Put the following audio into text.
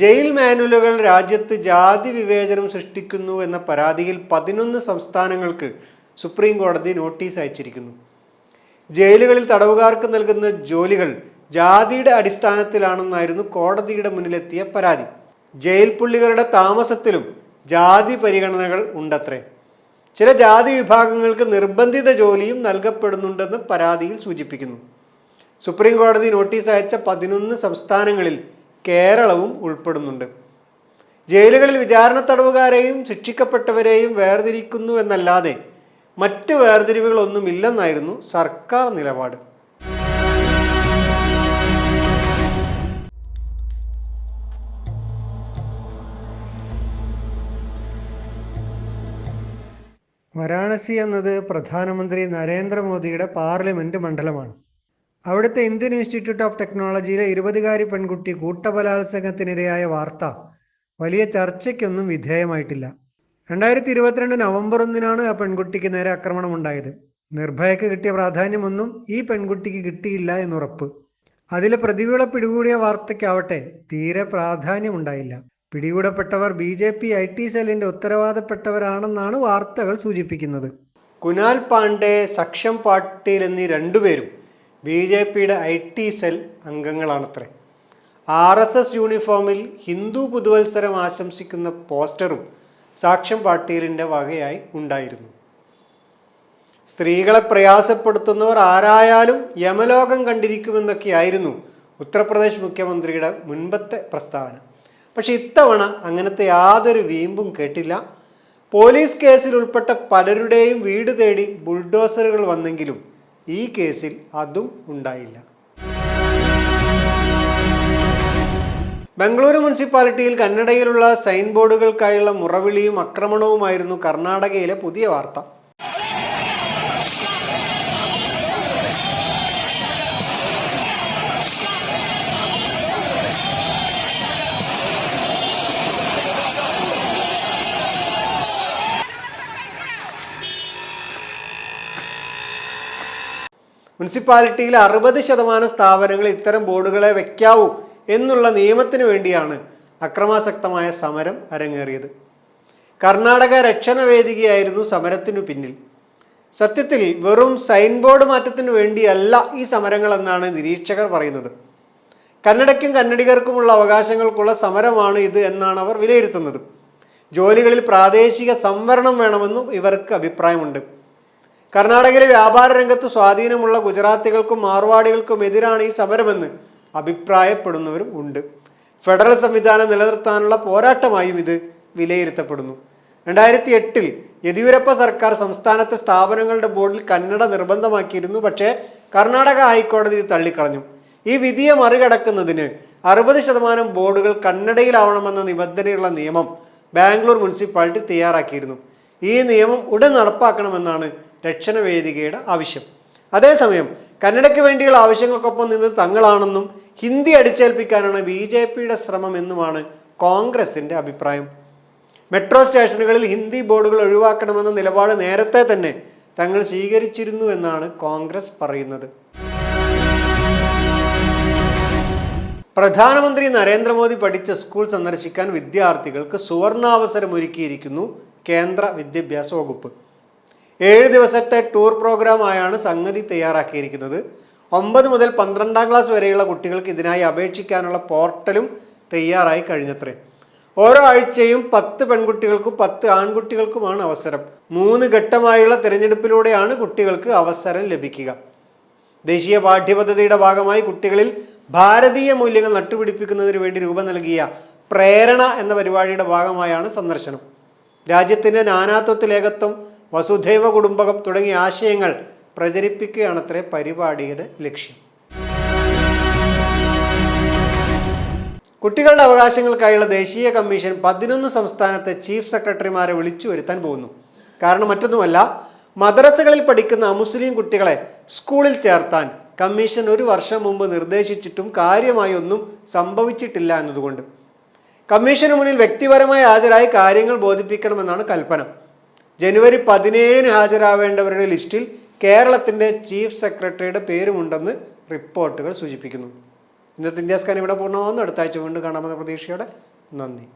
Jail മാനുവലുകൾ രാജ്യത്ത് ജാതി വിവേചനം സൃഷ്ടിക്കുന്നു എന്ന പരാതിയിൽ പതിനൊന്ന് സംസ്ഥാനങ്ങൾക്ക് സുപ്രീം കോടതി നോട്ടീസ് അയച്ചിരിക്കുന്നു. ജയിലുകളിൽ തടവുകാർക്ക് നൽകുന്ന ജോലികൾ ജാതിയുടെ അടിസ്ഥാനത്തിലാണെന്നായിരുന്നു കോടതിയുടെ മുന്നിലെത്തിയ പരാതി. ജയിൽ പുള്ളികളുടെ താമസത്തിലും ജാതി പരിഗണനകൾ ഉണ്ടത്രേ. ചില ജാതി വിഭാഗങ്ങൾക്ക് നിർബന്ധിത ജോലിയും നൽകപ്പെടുന്നുണ്ടെന്ന് പരാതിയിൽ സൂചിപ്പിക്കുന്നു. സുപ്രീം കോടതി നോട്ടീസ് അയച്ച പതിനൊന്ന് സംസ്ഥാനങ്ങളിൽ കേരളവും ഉൾപ്പെടുന്നുണ്ട്. ജയിലുകളിൽ വിചാരണ തടവുകാരെയും ശിക്ഷിക്കപ്പെട്ടവരെയും വേർതിരിക്കുന്നു എന്നല്ലാതെ മറ്റ് വേർതിരിവുകളൊന്നുമില്ലെന്നായിരുന്നു സർക്കാർ നിലപാട്. വാരാണസി എന്നത് പ്രധാനമന്ത്രി നരേന്ദ്രമോദിയുടെ പാർലമെന്റ് മണ്ഡലമാണ്. അവിടുത്തെ ഇന്ത്യൻ ഇൻസ്റ്റിറ്റ്യൂട്ട് ഓഫ് ടെക്നോളജിയിലെ ഇരുപതുകാരി പെൺകുട്ടി കൂട്ടബലാത്സംഗത്തിനിരയായ വാർത്ത വലിയ ചർച്ചയ്ക്കൊന്നും വിധേയമായിട്ടില്ല. രണ്ടായിരത്തി ഇരുപത്തിരണ്ട് നവംബർ ഒന്നിനാണ് ആ പെൺകുട്ടിക്ക് നേരെ ആക്രമണം ഉണ്ടായത് നിർഭയക്ക് കിട്ടിയ പ്രാധാന്യമൊന്നും ഈ പെൺകുട്ടിക്ക് കിട്ടിയില്ല എന്നുറപ്പ്. അതിലെ പ്രതികളെ പിടികൂടിയ വാർത്തയ്ക്കാവട്ടെ തീരെ പ്രാധാന്യമുണ്ടായില്ല. പിടികൂടപ്പെട്ടവർ B J P I T സെല്ലിന്റെ ഉത്തരവാദപ്പെട്ടവരാണെന്നാണ് വാർത്തകൾ സൂചിപ്പിക്കുന്നത്. കുനാൽ പാണ്ഡെ സക്ഷം പാട്ടീൽ എന്നീ രണ്ടുപേരും ബി ജെ പിയുടെ ഐ ടി സെൽ അംഗങ്ങളാണത്രേ. ആർ എസ് എസ് യൂണിഫോമിൽ ഹിന്ദു പുതുവത്സരം ആശംസിക്കുന്ന പോസ്റ്ററും സാക്ഷ്യം പാട്ടീലിന്റെ വകയായി ഉണ്ടായിരുന്നു. സ്ത്രീകളെ പ്രയാസപ്പെടുത്തുന്നവർ ആരായാലും യമലോകം കണ്ടിരിക്കുമെന്നൊക്കെയായിരുന്നു ഉത്തർപ്രദേശ് മുഖ്യമന്ത്രിയുടെ മുൻപത്തെ പ്രസ്താവന പക്ഷെ ഇത്തവണ അങ്ങനത്തെ യാതൊരു വീമ്പും കേട്ടില്ല. പോലീസ് കേസിൽ ഉൾപ്പെട്ട പലരുടെയും വീട് തേടി ബുൾഡോസറുകൾ വന്നെങ്കിലും ഈ കേസിൽ അതും ഉണ്ടായില്ല. ബംഗളൂരു മുനിസിപ്പാലിറ്റിയിൽ കന്നഡയിലുള്ള സൈൻ ബോർഡുകൾക്കായുള്ള മുറവിളിയും ആക്രമണവുമായിരുന്നു കർണാടകയിലെ പുതിയ വാർത്ത. മുനിസിപ്പാലിറ്റിയിൽ അറുപത് ശതമാനം സ്ഥാപനങ്ങൾ ഇത്തരം ബോർഡുകളെ വെക്കാവൂ എന്നുള്ള നിയമത്തിന് വേണ്ടിയാണ് അക്രമാസക്തമായ സമരം അരങ്ങേറിയത്. കർണാടക രക്ഷണ വേദികയായിരുന്നു സമരത്തിനു പിന്നിൽ. സത്യത്തിൽ വെറും സൈൻ ബോർഡ് മാറ്റത്തിന് വേണ്ടിയല്ല ഈ സമരങ്ങളെന്നാണ് നിരീക്ഷകർ പറയുന്നത്. കന്നഡയ്ക്കും കന്നഡികർക്കുമുള്ള അവകാശങ്ങൾക്കുള്ള സമരമാണ് ഇത് എന്നാണ് അവർ വിലയിരുത്തുന്നത്. ജോലികളിൽ പ്രാദേശിക സംവരണം വേണമെന്നും ഇവർക്ക് അഭിപ്രായമുണ്ട്. കർണാടകയിലെ വ്യാപാര രംഗത്ത് സ്വാധീനമുള്ള ഗുജറാത്തികൾക്കും മാർവാടികൾക്കും എതിരാണ് ഈ സമരമെന്ന് അഭിപ്രായപ്പെടുന്നവരും ഉണ്ട്. ഫെഡറൽ സംവിധാനം നിലനിർത്താനുള്ള പോരാട്ടമായും ഇത് വിലയിരുത്തപ്പെടുന്നു. രണ്ടായിരത്തി എട്ടിൽ യെദ്യൂരപ്പ സർക്കാർ സംസ്ഥാനത്തെ സ്ഥാപനങ്ങളുടെ ബോർഡിൽ കന്നഡ നിർബന്ധമാക്കിയിരുന്നു. പക്ഷേ കർണാടക ഹൈക്കോടതി ഇത് തള്ളിക്കളഞ്ഞു. ഈ വിധിയെ മറികടക്കുന്നതിന് അറുപത് ശതമാനം ബോർഡുകൾ കന്നഡയിലാവണമെന്ന നിബന്ധനയുള്ള നിയമം ബാംഗ്ലൂർ മുനിസിപ്പാലിറ്റി തയ്യാറാക്കിയിരുന്നു. ഈ നിയമം ഉടൻ നടപ്പാക്കണമെന്നാണ് രക്ഷണ വേദികയുടെ ആവശ്യം. അതേസമയം കന്നഡയ്ക്ക് വേണ്ടിയുള്ള ആവശ്യങ്ങൾക്കൊപ്പം നിന്ന് തങ്ങളാണെന്നും ഹിന്ദി അടിച്ചേൽപ്പിക്കാനാണ് ബി ജെ പിയുടെ ശ്രമം എന്നുമാണ് കോൺഗ്രസിന്റെ അഭിപ്രായം. മെട്രോ സ്റ്റേഷനുകളിൽ ഹിന്ദി ബോർഡുകൾ ഒഴിവാക്കണമെന്ന നിലപാട് നേരത്തെ തന്നെ തങ്ങൾ സ്വീകരിച്ചിരുന്നു എന്നാണ് കോൺഗ്രസ് പറയുന്നത്. പ്രധാനമന്ത്രി നരേന്ദ്രമോദി പഠിച്ച സ്കൂൾ സന്ദർശിക്കാൻ വിദ്യാർത്ഥികൾക്ക് സുവർണാവസരം ഒരുക്കിയിരിക്കുന്നു കേന്ദ്ര വിദ്യാഭ്യാസ വകുപ്പ്. ഏഴ് ദിവസത്തെ ടൂർ പ്രോഗ്രാമായാണ് സംഗതി തയ്യാറാക്കിയിരിക്കുന്നത്. ഒമ്പത് മുതൽ പന്ത്രണ്ടാം ക്ലാസ് വരെയുള്ള കുട്ടികൾക്ക് ഇതിനായി അപേക്ഷിക്കാനുള്ള പോർട്ടലും തയ്യാറായി കഴിഞ്ഞത്രേ. ഓരോ ആഴ്ചയും പത്ത് പെൺകുട്ടികൾക്കും പത്ത് ആൺകുട്ടികൾക്കുമാണ് അവസരം. മൂന്ന് ഘട്ടമായുള്ള തിരഞ്ഞെടുപ്പിലൂടെയാണ് കുട്ടികൾക്ക് അവസരം ലഭിക്കുക. ദേശീയ പാഠ്യപദ്ധതിയുടെ ഭാഗമായി കുട്ടികളിൽ ഭാരതീയ മൂല്യങ്ങൾ നട്ടുപിടിപ്പിക്കുന്നതിന് വേണ്ടി രൂപം നൽകിയ പ്രേരണ എന്ന പരിപാടിയുടെ ഭാഗമായാണ് സന്ദർശനം. രാജ്യത്തിന്റെ നാനാത്വത്തിലേകത്വം വസുധൈവ കുടുംബകം തുടങ്ങിയ ആശയങ്ങൾ പ്രചരിപ്പിക്കുകയാണത്രേ പരിപാടിയുടെ ലക്ഷ്യം. കുട്ടികളുടെ അവകാശങ്ങൾക്കായുള്ള ദേശീയ കമ്മീഷൻ പതിനൊന്ന് സംസ്ഥാനത്തെ ചീഫ് സെക്രട്ടറിമാരെ വിളിച്ചു വരുത്താൻ പോകുന്നു. കാരണം മറ്റൊന്നുമല്ല മദ്രസകളിൽ പഠിക്കുന്ന അമുസ്ലിം കുട്ടികളെ സ്കൂളിൽ ചേർത്താൻ കമ്മീഷൻ ഒരു വർഷം മുമ്പ് നിർദ്ദേശിച്ചിട്ടും കാര്യമായൊന്നും സംഭവിച്ചിട്ടില്ല എന്നതുകൊണ്ട്. കമ്മീഷന് മുന്നിൽ വ്യക്തിപരമായി ഹാജരായി കാര്യങ്ങൾ ബോധിപ്പിക്കണമെന്നാണ് കൽപ്പന. ജനുവരി പതിനേഴിന് ഹാജരാവേണ്ടവരുടെ ലിസ്റ്റിൽ കേരളത്തിന്റെ ചീഫ് സെക്രട്ടറിയുടെ പേരുമുണ്ടെന്ന് റിപ്പോർട്ടുകൾ സൂചിപ്പിക്കുന്നു. ഇന്നത്തെ ഇന്ത്യ ഇവിടെ പൂർണമാകുന്നു അടുത്ത ആഴ്ച വീണ്ടും കാണാമെന്ന പ്രതീക്ഷയോടെ നന്ദി.